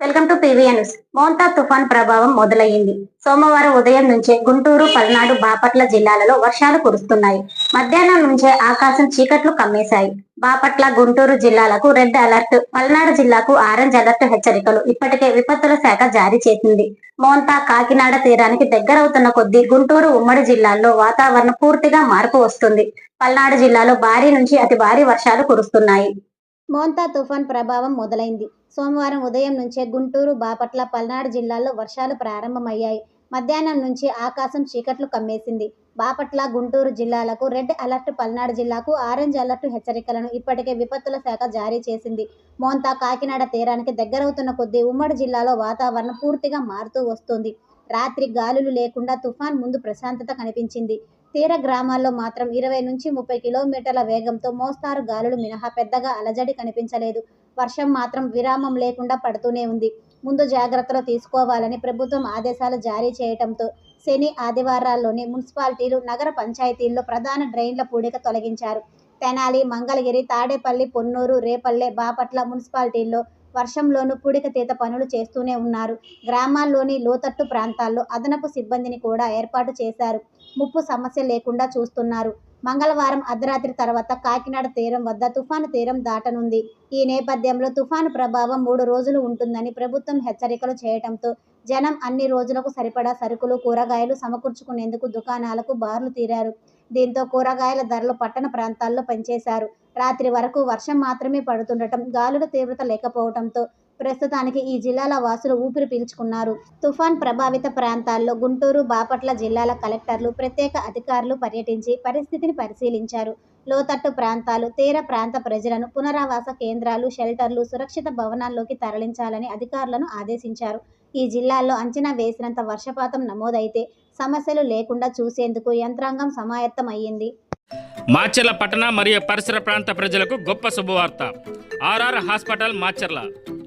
Welcome to PVNS Montha తుఫాన్ ప్రభావం మొదలయ్యింది. సోమవారం ఉదయం నుంచే గుంటూరు పల్నాడు బాపట్ల జిల్లాలలో వర్షాలు కురుస్తున్నాయి. మధ్యాహ్నం నుంచే ఆకాశం చీకట్లు కమ్మేశాయి. బాపట్ల గుంటూరు జిల్లాలకు రెడ్ అలర్ట్. పల్నాడు జిల్లాకు ఆరెంజ్ అలర్ట్ హెచ్చరికలు. ఇప్పటికే విపత్తుల శాఖ జారీ చేసింది. మోంతా కాకినాడ తీరానికి దగ్గరవుతున్న కొద్దీ గుంటూరు ఉమ్మడి జిల్లాల్లో వాతావరణం పూర్తిగా మార్పు వస్తుంది. పల్నాడు జిల్లాలో భారీ నుంచి అతి భారీ వర్షాలు కురుస్తున్నాయి. మోంతా తుఫాన్ ప్రభావం మొదలైంది. సోమవారం ఉదయం నుంచే గుంటూరు బాపట్ల పల్నాడు జిల్లాల్లో వర్షాలు ప్రారంభమయ్యాయి. మధ్యాహ్నం నుంచి ఆకాశం చీకట్లు కమ్మేసింది. బాపట్ల గుంటూరు జిల్లాలకు రెడ్ అలర్ట్ పల్నాడు జిల్లాకు ఆరెంజ్ అలర్ట్ హెచ్చరికలను ఇప్పటికే విపత్తుల శాఖ జారీ చేసింది. మోంతా కాకినాడ తీరానికి దగ్గరవుతున్న కొద్దీ ఉమ్మడి జిల్లాలో వాతావరణం పూర్తిగా మారుతూ వస్తుంది. రాత్రి గాలులు లేకుండా తుఫాన్ ముందు ప్రశాంతత కనిపించింది. తీర గ్రామాల్లో మాత్రం ఇరవై నుంచి ముప్పై కిలోమీటర్ల వేగంతో మోస్తారు గాలులు మినహా పెద్దగా అలజడి కనిపించలేదు. వర్షం మాత్రం విరామం లేకుండా పడుతూనే ఉంది. ముందు జాగ్రత్తలు తీసుకోవాలని ప్రభుత్వం ఆదేశాలు జారీ చేయడంతో శని ఆదివారాల్లోని మున్సిపాలిటీలు నగర పంచాయతీల్లో ప్రధాన డ్రైన్ల పూడిక తొలగించారు. తెనాలి మంగళగిరి తాడేపల్లి పొన్నూరు రేపల్లె బాపట్ల మున్సిపాలిటీల్లో వర్షంలోనూ పూడిక తీత పనులు చేస్తూనే ఉన్నారు. గ్రామాల్లోని లోతట్టు ప్రాంతాల్లో అదనపు సిబ్బందిని కూడా ఏర్పాటు చేశారు. ముప్పు సమస్య లేకుండా చూస్తున్నారు. మంగళవారం అర్ధరాత్రి తర్వాత కాకినాడ తీరం వద్ద తుఫాను తీరం దాటనుంది. ఈ నేపథ్యంలో తుఫాను ప్రభావం మూడు రోజులు ఉంటుందని ప్రభుత్వం హెచ్చరికలు చేయడంతో జనం అన్ని రోజులకు సరిపడా సరుకులు కూరగాయలు సమకూర్చుకునేందుకు దుకాణాలకు బార్లు తీరారు. దీంతో కూరగాయల ధరలు పట్టణ ప్రాంతాల్లో పెంచేశారు. రాత్రి వరకు వర్షం మాత్రమే పడుతుండటం గాలుల తీవ్రత లేకపోవడంతో ప్రస్తుతానికి ఈ జిల్లాల వాసులు ఊపిరి పీల్చుకున్నారు. తుఫాన్ ప్రభావిత ప్రాంతాల్లో గుంటూరు బాపట్ల జిల్లాల కలెక్టర్లు ప్రత్యేక అధికారులు పర్యటించి పరిస్థితిని పరిశీలించారు. లోతట్టు ప్రాంతాలు తీర ప్రాంత ప్రజలను పునరావాస కేంద్రాలు షెల్టర్లు సురక్షిత భవనాల్లోకి తరలించాలని అధికారులను ఆదేశించారు. ఈ జిల్లాల్లో అంచనా వేసినంత వర్షపాతం నమోదైతే సమస్యలు లేకుండా చూసేందుకు యంత్రాంగం సమాయత్తం అయ్యింది. మాచర్ల పట్టణ మరియు పరిసర ప్రాంత ప్రజలకు గొప్ప శుభవార్త. RR hospital Macherla.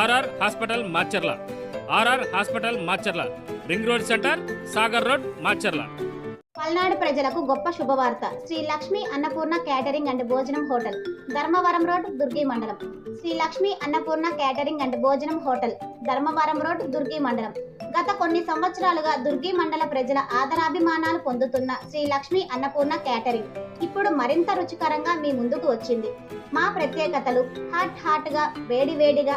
RR hospital Macherla RR hospital Macherla ring road centre Sagar road Macherla Palnadu ప్రజలకు గొప్ప శుభవార్త. శ్రీ లక్ష్మి అన్నపూర్ణ క్యాటరింగ్ అండ్ భోజనం హోటల్ ధర్మవరం రోడ్ దుర్గి మండలం. శ్రీ లక్ష్మి అన్నపూర్ణ క్యాటరింగ్ అండ్ భోజనం హోటల్ ధర్మవరం రోడ్ దుర్గి మండలం. గత కొన్ని సంవత్సరాలుగా దుర్గి మండల ప్రజల ఆదరాభిమానాలు పొందుతున్న శ్రీ లక్ష్మి అన్నపూర్ణ క్యాటరింగ్ ఇప్పుడు మరింత రుచికరంగా మీ ముందుకు వచ్చింది. మా ప్రత్యేకతలు హాట్ హాట్గా వేడి వేడిగా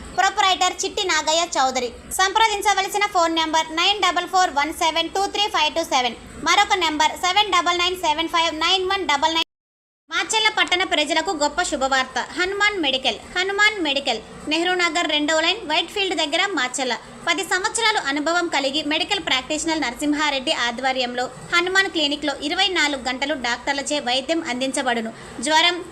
ప్రొపరైటర్ చిట్టి నాగయ్య చౌదరి సంప్రదించవలసిన phone number nine double four one seven two three five two seven మరొక number seven double nine seven five nine one double nine Macherla పట్టణ ప్రజలకు గొప్ప శుభవార్త. Hanuman medical Hanuman medical. Nehru Nagar రెండవ లైన్ వైట్ ఫీల్డ్ దగ్గర మాచెల్ల పది సంవత్సరాలు అనుభవం కలిగి మెడికల్ ప్రాక్టీషనర్ నరసింహారెడ్డి ఆధ్వర్యంలో హనుమాన్ క్లినిక్లో ఇరవై నాలుగు గంటలు డాక్టర్లచే వైద్యం అందించబడును. జ్వరం